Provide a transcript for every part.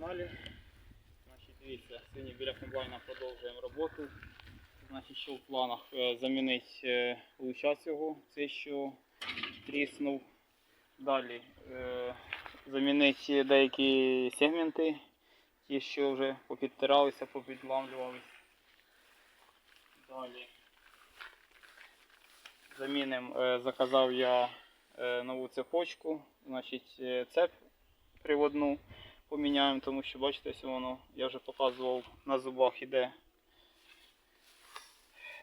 каналі. Значить, дивіться, сьогодні біля комбайна продовжуємо роботу. Значить, що в планах Е, замінити е, луча цього, це що тріснув. Далі е, замінити деякі сегменти, ті, що вже попідтиралися, попідламлювалися. Далі замінимо, заказав я нову цепочку, значить цеп приводну поміняємо, тому що бачите, ось воно, я вже показував, на зубах іде.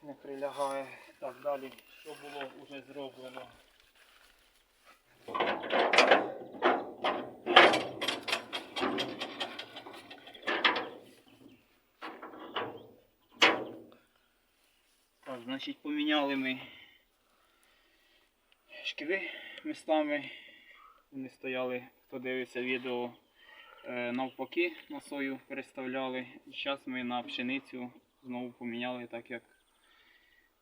Не прилягає. Так, далі, що було вже зроблено. Так, значить поміняли ми шківи містами. Вони стояли, хто дивиться відео, навпаки на сою переставляли. І зараз ми на пшеницю знову поміняли, так як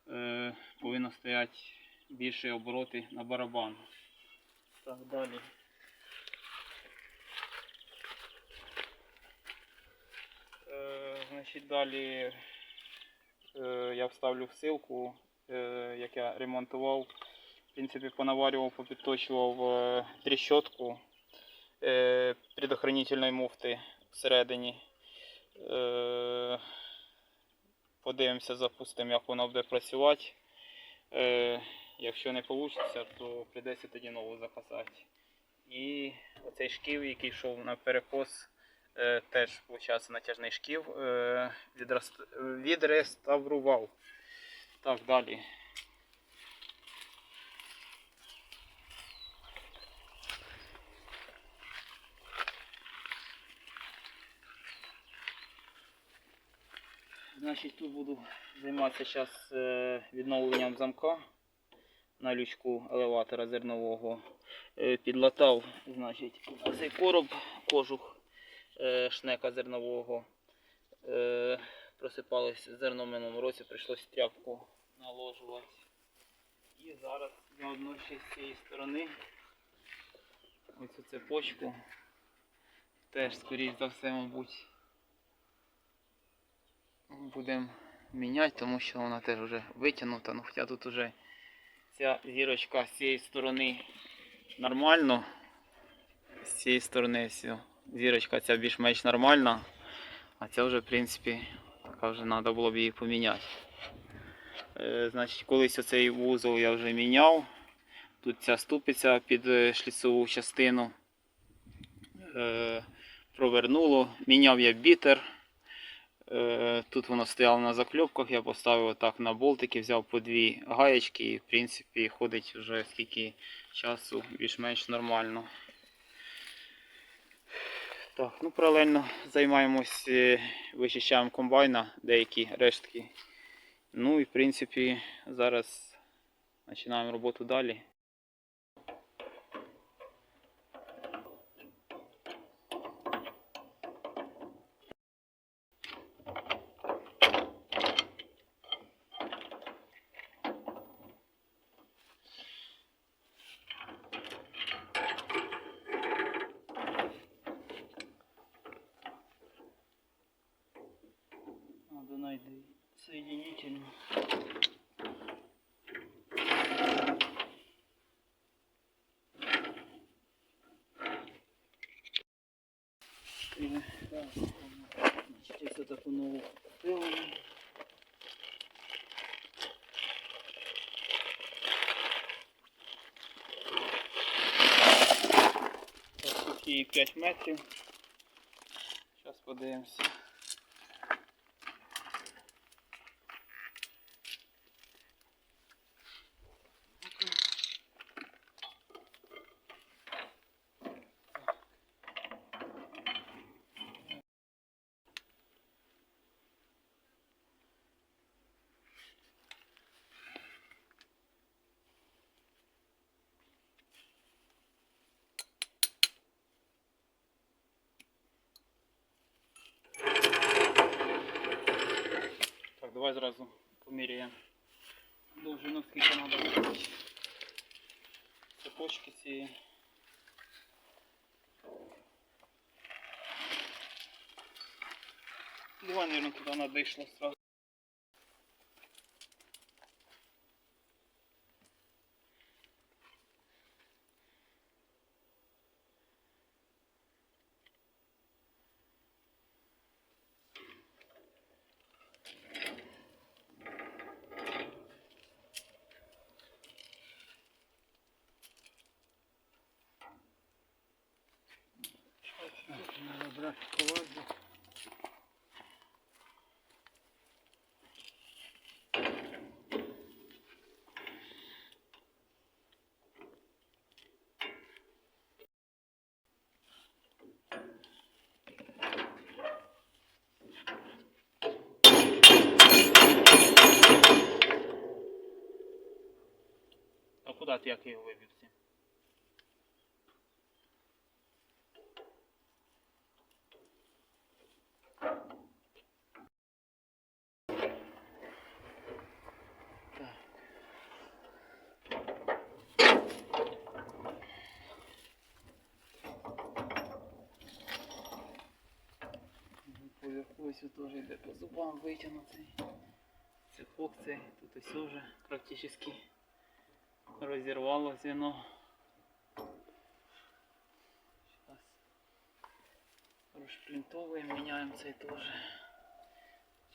е, повинно стояти більше обороти на барабан. Так, далі. Е, значить, далі е, я вставлю всилку, е, як я ремонтував. В принципі, понаварював, попідточував е, тріщотку е, предохранительної муфти всередині. Е, подивимося, запустимо, як вона буде працювати. Е, якщо не вийде, то прийдеться тоді нову заказати. І оцей шків, який йшов на перекос, е, теж виходить натяжний шків, е, відреставрував. Так, далі. Значить, тут буду займатися зараз відновленням замка на лючку елеватора зернового. Е, Підлатав значить, цей короб, кожух е, шнека зернового. Е, Просипалось зерно минулому році, прийшлось тряпку наложувати. І зараз заодно ще з цієї сторони оцю цепочку теж, скоріш за все, мабуть, будемо міняти, тому що вона теж вже витягнута. Ну, хоча тут вже ця зірочка з цієї сторони нормально. З цієї сторони зірочка ця більш-менш нормальна. А ця вже, в принципі, така вже треба було б її поміняти. Е, значить, колись оцей вузол я вже міняв. Тут ця ступиця під е, шліцову частину. Е, провернуло. Міняв я бітер. Е, Тут воно стояло на закльопках, я поставив отак на болтики, взяв по дві гаєчки і в принципі ходить вже скільки часу більш-менш нормально. Так, ну паралельно займаємось, е, вичищаємо комбайна, деякі рештки. Ну і в принципі зараз починаємо роботу далі. Или, так, значить, ось таку нову купили. Так, тут її 5 метрів. Зараз подивимося. Так, давай зразу поміряємо довжину, скільки треба цепочки цієї. Давай, наверное, куди вона дійшла сразу. Брать коварду. А куда ти як його? Ось теж йде по зубам витягнутий. Цепок цей, тут ось уже практично розірвало звено. Сейчас розшплінтовуємо, міняємо цей теж.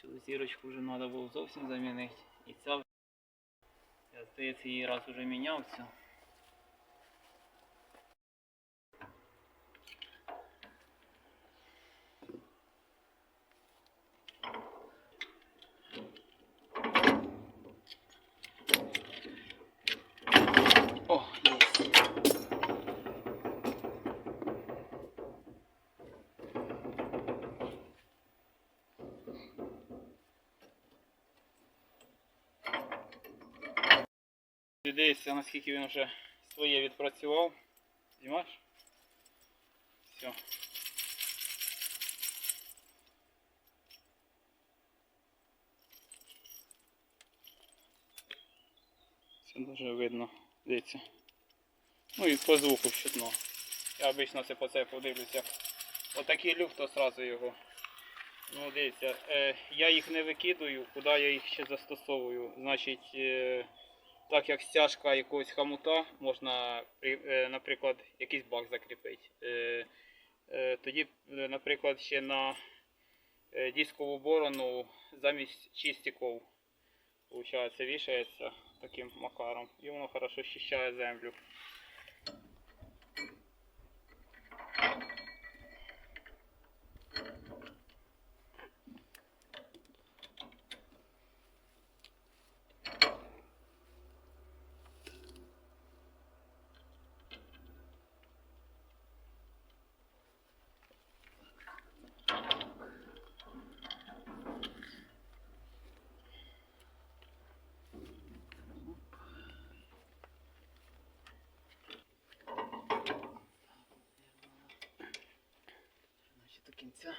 Цю зірочку вже треба було зовсім замінити. І ця я здається її раз уже міняв цю. Дивіться, наскільки він вже своє відпрацював. Знімаєш? Все. Це дуже видно, дивіться. Ну і по звуку щитно. Я обично це по це подивлюся. Отакий люк, то сразу його. Ну, дивіться, е, я їх не викидую, куди я їх ще застосовую. Значить, е, так як стяжка якогось хамута, можна, е, наприклад, якийсь бак закріпити. Е, е, тоді, е, наприклад, ще на е, дискову борону замість чистиків, вішається таким макаром. І воно хорошо щищає землю. кінця.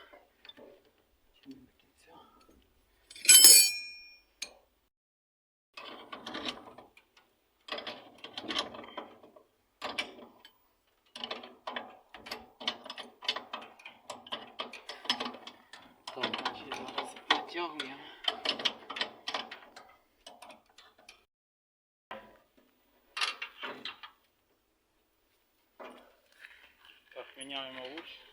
Чи не до кінця? Так, ще зараз натягуємо. Так, міняємо луч.